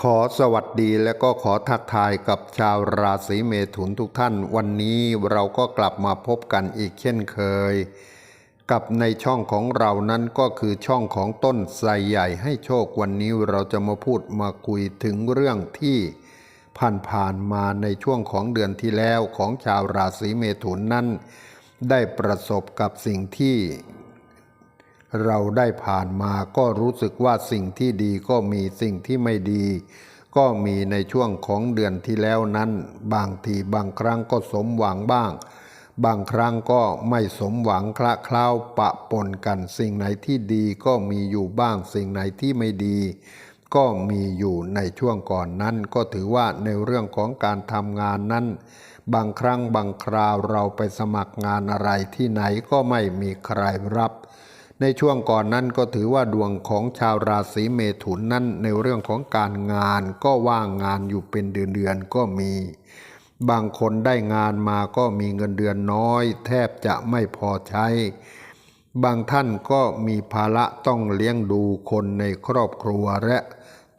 ขอสวัสดีและก็ขอทักทายกับชาวราศีเมถุนทุกท่าน วันนี้เราก็กลับมาพบกันอีกเช่นเคย กับในช่องของเรานั้นก็คือช่องของต้นไทรใหญ่ให้โชควันนี้เราจะมาพูดมาคุยถึงเรื่องที่ผ่านๆมาในช่วงของเดือนที่แล้วของชาวราศีเมถุนนั้น ได้ประสบกับสิ่งที่ เราได้ผ่านมาก็รู้สึกว่าสิ่งที่ดีก็มีสิ่งที่ไม่ดี ก็มีในช่วงของเดือนที่แล้วนั้น บางทีบางครั้งก็สมหวังบ้าง บางครั้งก็ไม่สมหวังคละเคล้าปะปนกัน สิ่งไหนที่ดีก็มีอยู่บ้าง สิ่งไหนที่ไม่ดี ก็มีอยู่ในช่วงก่อนนั้น ก็ถือว่าในเรื่องของการทำงานนั้นบางครั้งบางคราวเราไปสมัครงานอะไรที่ไหนก็ไม่มีใครรับ ในช่วงก่อนนั้นก็ถือว่าดวงของชาวราศีเมถุนนั้นในเรื่องของการงานก็ว่างงานอยู่เป็นเดือนๆก็มี บางคนได้งานมาก็มีเงินเดือนน้อย แทบจะไม่พอใช้ บางท่านก็มีภาระต้องเลี้ยงดูคนในครอบครัวและ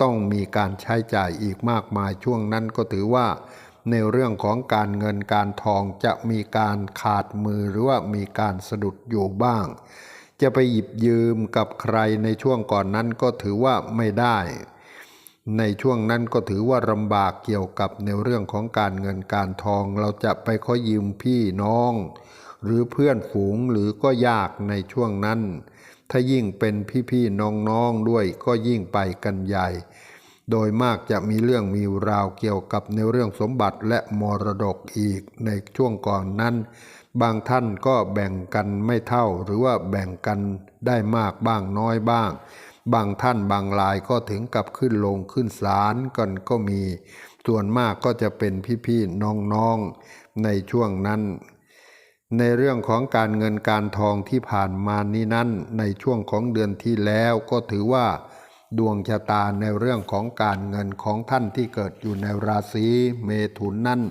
ต้องมีการใช้จ่ายอีกมากมายช่วงนั้นก็ถือว่า ในเรื่องของการเงินการทองจะมีการขาดมือหรือว่ามีการสะดุดอยู่บ้าง จะไปหยิบยืมกับใครในช่วงก่อนนั้นก็ถือว่าไม่ได้ ในช่วงนั้นก็ถือว่าลำบากเกี่ยวกับในเรื่องของการเงินการทอง เราจะไปขอยืมพี่น้อง หรือเพื่อนฝูงหรือก็ยากในช่วงนั้น ถ้ายิ่งเป็นพี่ๆน้องๆด้วยก็ยิ่งไปกันใหญ่ โดยมากจะมีเรื่องมีราวเกี่ยวกับในเรื่องสมบัติและมรดกอีกในช่วงก่อนนั้น บางท่านก็แบ่งกันไม่เท่าหรือว่าแบ่งกันได้มากบ้างน้อยบ้าง บางท่านบางรายก็ถึงกับขึ้นลงขึ้นศาลกันก็มี ส่วนมากก็จะเป็นพี่ๆน้องๆในช่วงนั้น ในเรื่องของการเงินการทองที่ผ่านมานี้นั้น ในช่วงของเดือนที่แล้วก็ถือว่า ดวงชะตาในเรื่องของการเงินของท่านที่เกิดอยู่ในราศีเมถุนนั้น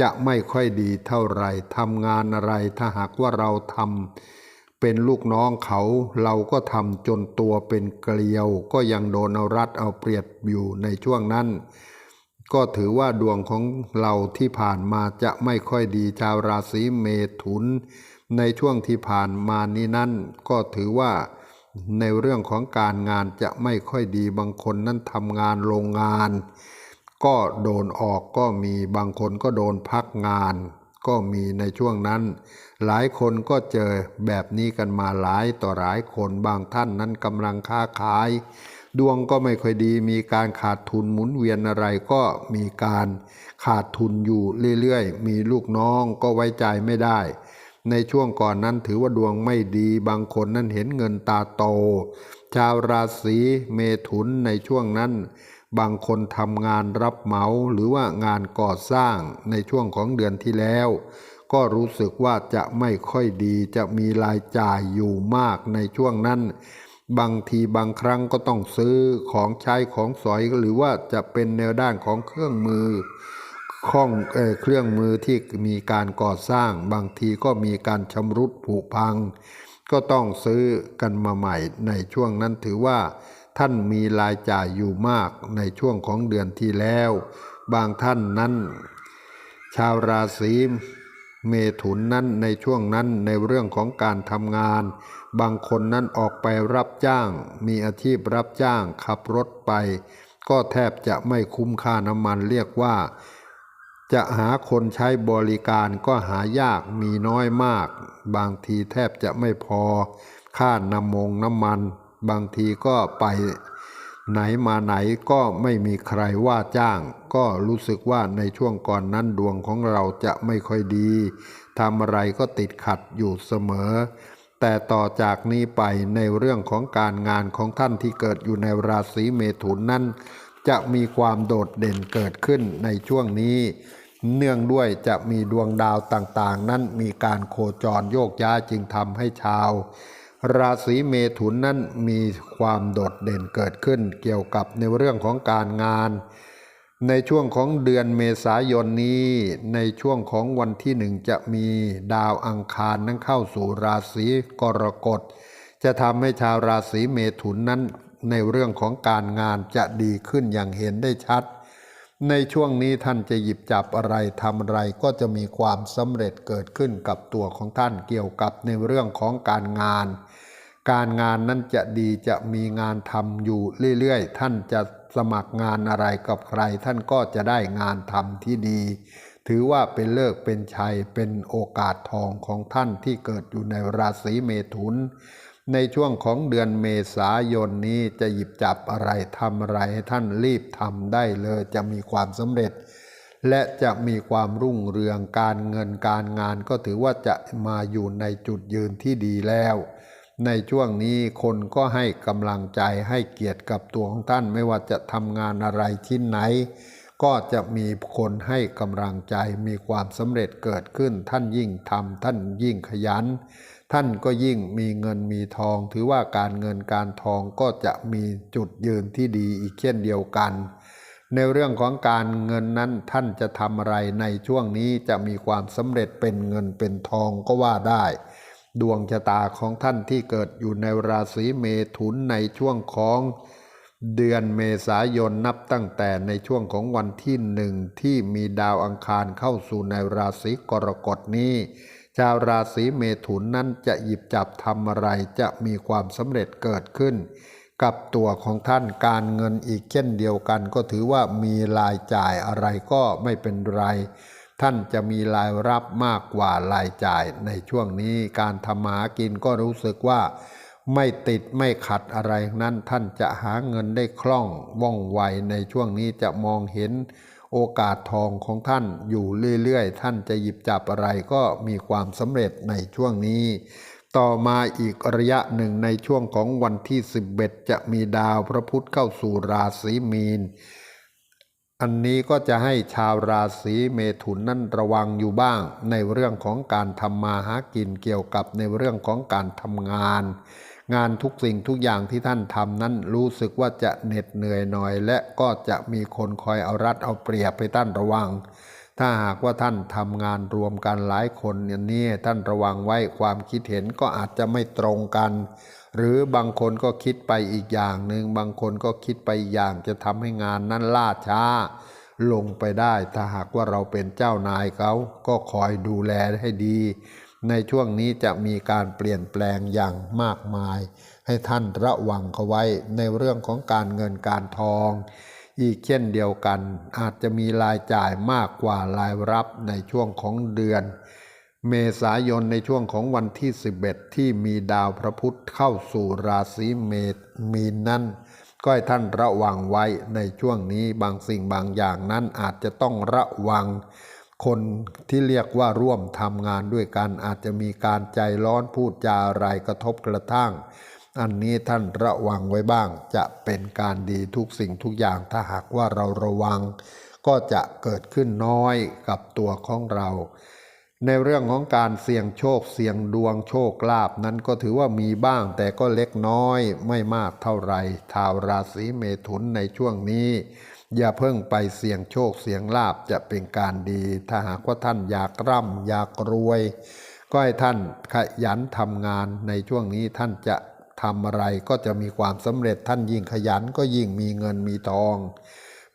จะไม่ค่อยดีเท่าไหร่ทำงานอะไรถ้าหากว่าเราทำเป็นลูกน้องเขาเราก็ทำจนตัวเป็นเกลียว ก็ยังโดนเอารัดเอาเปรียบอยู่ในช่วงนั้น ก็ถือว่าดวงของเราที่ผ่านมาจะไม่ค่อยดีชาวราศีเมถุน ในช่วงที่ผ่านมานี้นั่นก็ถือว่า ในเรื่องของการงานจะไม่ค่อยดีบางคนนั้นทำงานโรงงาน ก็โดนออกก็มีบางคนก็โดนพักงาน ก็มีในช่วงนั้น หลายคนก็เจอแบบนี้กันมาหลายต่อหลายคนบางท่านนั้นกำลังค้าขาย ดวงก็ไม่ค่อยดี มีการขาดทุนหมุนเวียนอะไรก็มีการขาดทุนอยู่เรื่อยๆ มีลูกน้องก็ไว้ใจไม่ได้ ในช่วงก่อนนั้นถือว่าดวงไม่ดีบางคนนั้นเห็นเงินตาโต ชาวราศีเมถุนในช่วงนั้น บางคนทำงานรับเหมาหรือว่างานก่อสร้างในช่วงของเดือนที่แล้ว ก็รู้สึกว่าจะไม่ค่อยดีจะมีรายจ่ายอยู่มากในช่วงนั้น บางทีบางครั้งก็ต้องซื้อของใช้ของสอยหรือว่าจะเป็นแนวด้านของเครื่องมือ ข้องเอเครื่องมือที่มีการก่อสร้าง บางทีก็มีการชำรุดผุพัง ก็ต้องซื้อกันมาใหม่ในช่วงนั้นถือว่า ท่านมีรายจ่ายอยู่มากในช่วงของเดือนที่แล้ว บางท่านนั้น ชาวราศีเมถุนนั้นในช่วงนั้นในเรื่องของการทำงาน บางคนนั้นออกไปรับจ้าง มีอาชีพรับจ้างขับรถไป ก็แทบจะไม่คุ้มค่าน้ำมันเรียกว่า จะหาคนใช้บริการก็หายากมีน้อยมาก บางทีแทบจะไม่พอ ค่าน้ำมงน้ำมัน บางทีก็ไปไหนมาไหนก็ไม่มีใครว่าจ้าง ก็รู้สึกว่าในช่วงก่อนนั้นดวงของเราจะไม่ค่อยดีทำอะไรก็ติดขัดอยู่เสมอ แต่ต่อจากนี้ไปในเรื่องของการงานของท่านที่เกิดอยู่ในราศีเมถุนนั้น จะมีความโดดเด่นเกิดขึ้นในช่วงนี้ เนื่องด้วยจะมีดวงดาวต่างๆ นั้นมีการโคจรโยกย้ายจึงทำให้ชาว ราศีเมถุนนั้นมีความโดดเด่นเกิดขึ้น เกี่ยวกับในเรื่องของการงาน ในช่วงของเดือนเมษายนนี้ ในช่วงของวันที่หนึ่งจะมีดาวอังคารนั้นเข้าสู่ราศีกรกฎจะทำให้ชาวราศีเมถุนนั้น ในเรื่องของการงานจะดีขึ้นอย่างเห็นได้ชัด ในช่วงนี้ท่านจะหยิบจับอะไรทำอะไรก็จะมีความสำเร็จเกิดขึ้นกับตัวของท่านเกี่ยวกับในเรื่องของการงาน การงานนั้นจะดีจะมีงานทำอยู่เรื่อยๆ ท่านจะสมัครงานอะไรกับใคร ท่านก็จะได้งานทำที่ดี ถือว่าเป็นเลิกเป็นชัยเป็นโอกาสทองของท่านที่เกิดอยู่ในราศีเมถุน ในช่วงของเดือนเมษายนนี้จะหยิบจับอะไรทำอะไรให้ท่านรีบทำได้เลยจะมีความสำเร็จ และจะมีความรุ่งเรืองการเงินการงานก็ถือว่าจะมาอยู่ในจุดยืนที่ดีแล้ว ในช่วงนี้คนก็ให้กำลังใจให้เกียรติกับตัวของท่านไม่ว่าจะทำงานอะไรชิ้นไหน ก็จะมีคนให้กำลังใจมีความสำเร็จเกิดขึ้น ท่านยิ่งทำท่านยิ่งขยัน ท่านก็ยิ่งมีเงินมีทอง ถือว่าการเงินการทองก็จะมีจุดยืนที่ดีอีกเช่นเดียวกัน ในเรื่องของการเงินนั้นท่านจะทำอะไรในช่วงนี้จะมีความสำเร็จเป็นเงินเป็นทองก็ว่าได้ ดวงชะตาของท่านที่เกิดอยู่ในราศีเมถุนในช่วงของ เดือนเมษายนนับตั้งแต่ในช่วงของวันที่หนึ่งที่มีดาวอังคารเข้าสู่ในราศีกรกฎนี้ ชาวราศีเมถุนนั้นจะหยิบจับทำอะไรจะมีความสำเร็จเกิดขึ้น กับตัวของท่านการเงินอีกเช่นเดียวกัน ก็ถือว่ามีรายจ่ายอะไรก็ไม่เป็นไร ท่านจะมีรายรับมากกว่ารายจ่ายในช่วงนี้การทำหากินก็รู้สึกว่า ไม่ติดไม่ขัดอะไรนั้นท่านจะหาเงินได้คล่องว่องไวในช่วงนี้จะมองเห็นโอกาสทองของท่านอยู่เรื่อยๆ ท่านจะหยิบจับอะไรก็มีความสำเร็จในช่วงนี้ ต่อมาอีกระยะหนึ่งในช่วงของวันที่ 11 จะมีดาวพระพุธเข้าสู่ราศีมีน อันนี้ก็จะให้ชาวราศีเมถุนนั่นระวังอยู่บ้าง ในเรื่องของการทำมาหากินเกี่ยวกับในเรื่องของการทำงาน งานทุกสิ่งทุกอย่างที่ท่านทำนั้นรู้สึกว่าจะเหน็ดเหนื่อยหน่อย และก็จะมีคนคอยเอารัดเอาเปรียบให้ท่านระวัง ถ้าหากว่าท่านทำงานรวมกันหลายคนอย่างนี้ท่านระวังไว้ความคิดเห็นก็อาจจะไม่ตรงกัน หรือบางคนก็คิดไปอีกอย่างหนึ่งบางคนก็คิดไปอีกอย่างจะทำให้งานนั้นล่าช้า ลงไปได้ ถ้าหากว่าเราเป็นเจ้านายเขาก็คอยดูแลให้ดี ในช่วงนี้จะมีการเปลี่ยนแปลงอย่างมากมาย ให้ท่านระวังเขาไว้ในเรื่องของการเงินการทอง อีกเช่นเดียวกัน อาจจะมีรายจ่ายมากกว่ารายรับในช่วงของเดือน เมษายนในช่วงของวันที่ 11 ที่มีดาวพระพุธเข้าสู่ราศีเมษมีนนั้นก็ให้ท่านระวังไว้ในช่วงนี้บางสิ่งบางอย่างนั้นอาจจะต้องระวัง คนที่เรียกว่าร่วมทำงานด้วยกันอาจจะมีการใจร้อนพูดจาอะไรกระทบกระทั่ง อันนี้ท่านระวังไว้บ้าง จะเป็นการดีทุกสิ่งทุกอย่างถ้าหากว่าเราระวัง ก็จะเกิดขึ้นน้อยกับตัวของเรา ในเรื่องของการเสี่ยงโชคเสี่ยงดวงโชคลาภนั้นก็ถือว่ามีบ้าง แต่ก็เล็กน้อยไม่มากเท่าไหร่ชาวราศีเมถุนในช่วงนี้ อย่าเพิ่งไปเสี่ยงโชคเสี่ยงลาบจะเป็นการดี ถ้าหากว่าท่านอยากร่ำอยากรวย ก็ให้ท่านขยันทำงานในช่วงนี้ท่านจะทำอะไรก็จะมีความสำเร็จท่านยิ่งขยันก็ยิ่งมีเงินมีทอง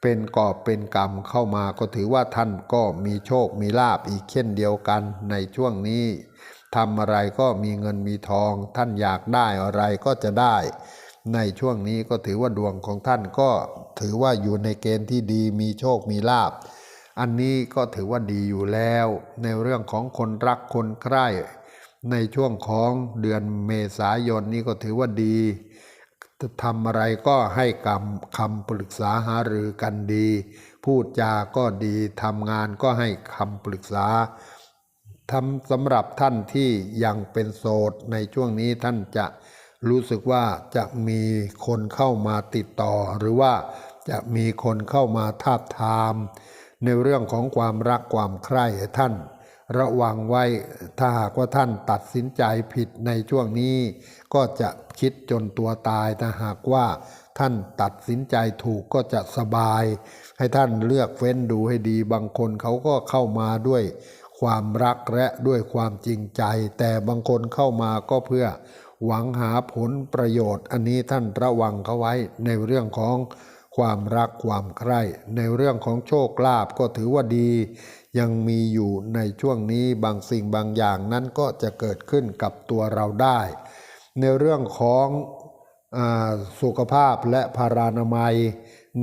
เป็นกอบเป็นกรรมเข้ามาก็ถือว่าท่านก็มีโชคมีลาบอีกเช่นเดียวกันในช่วงนี้ทำอะไรก็มีเงินมีทอง ท่านอยากได้อะไรก็จะได้ ในช่วงนี้ก็ถือว่าดวงของท่านก็ถือว่าอยู่ในเกณฑ์ที่ดีมีโชคมีลาบ อันนี้ก็ถือว่าดีอยู่แล้ว ในเรื่องของคนรักคนใคร่ในช่วงของเดือนเมษายนนี้ก็ถือว่าดีทำอะไรก็ให้คำคำปรึกษาหารือกันดี พูดจาก็ดีทำงานก็ให้คำปรึกษาทำสำหรับท่านที่ยังเป็นโสดในช่วงนี้ท่านจะ รู้สึกว่าจะมีคนเข้ามาติดต่อ หรือว่าจะมีคนเข้ามาทาบทาม ในเรื่องของความรักความใคร่ให้ท่าน ระวังไว้ถ้าหากว่าท่านตัดสินใจผิดในช่วงนี้ ก็จะคิดจนตัวตายถ้าหากว่าท่านตัดสินใจถูกก็จะสบาย ให้ท่านเลือกเฟ้นดูให้ดีบางคนเขาก็เข้ามาด้วยความรักและด้วยความจริงใจ แต่บางคนเข้ามาก็เพื่อ หวังหาผลประโยชน์ อันนี้ท่านระวังเขาไว้ในเรื่องของความรักความใคร่ ในเรื่องของโชคลาภก็ถือว่าดี ยังมีอยู่ในช่วงนี้บางสิ่งบางอย่างนั้นก็จะเกิดขึ้นกับตัวเราได้ ในเรื่องของอสุขภาพและพารานามัย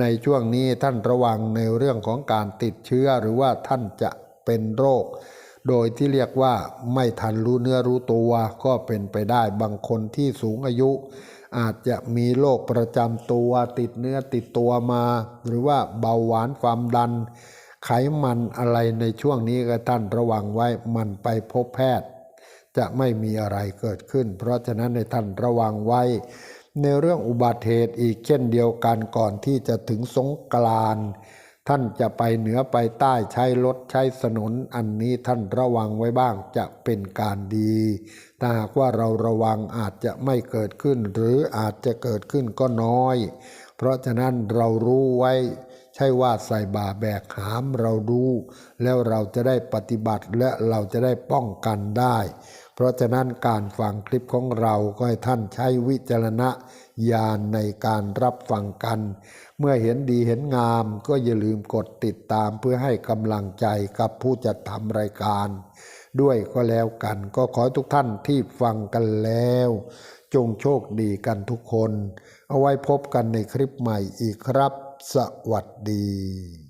ในช่วงนี้ท่านระวังในเรื่องของการติดเชื้อหรือว่าท่านจะเป็นโรค โดยที่เรียกว่าไม่ทันรู้เนื้อรู้ตัวก็เป็นไปได้บางคนที่สูงอายุ อาจจะมีโรคประจำตัวติดเนื้อติดตัวมา หรือว่าเบาหวานความดัน ไขมันอะไรในช่วงนี้ก็ท่านระวังไว้มันไปพบแพทย์ จะไม่มีอะไรเกิดขึ้น เพราะฉะนั้นในท่านระวังไว้ ในเรื่องอุบัติเหตุอีกเช่นเดียวกันก่อนที่จะถึงสงกรานต์ ท่านจะไปเหนือไปใต้ใช้รถใช้ถนนอันนี้ท่านระวังไว้บ้างจะเป็นการดีถ้าหากว่าเราระวังอาจจะไม่เกิดขึ้น หรืออาจจะเกิดขึ้นก็น้อย เพราะฉะนั้นเรารู้ไว้ใช่ว่าใส่บาแบกหามเราดูแล้วเราจะได้ปฏิบัติและเราจะได้ป้องกันได้ เพราะฉะนั้นการฟังคลิปของเราก็ให้ท่านใช้วิจารณญาณในการรับฟังกัน เมื่อเห็นดีเห็นงามก็อย่าลืมกดติดตามเพื่อให้กำลังใจกับผู้จัดทำรายการ ด้วยก็แล้วกันก็ขอทุกท่านที่ฟังกันแล้ว จงโชคดีกันทุกคน เอาไว้พบกันในคลิปใหม่อีกครับ สวัสดี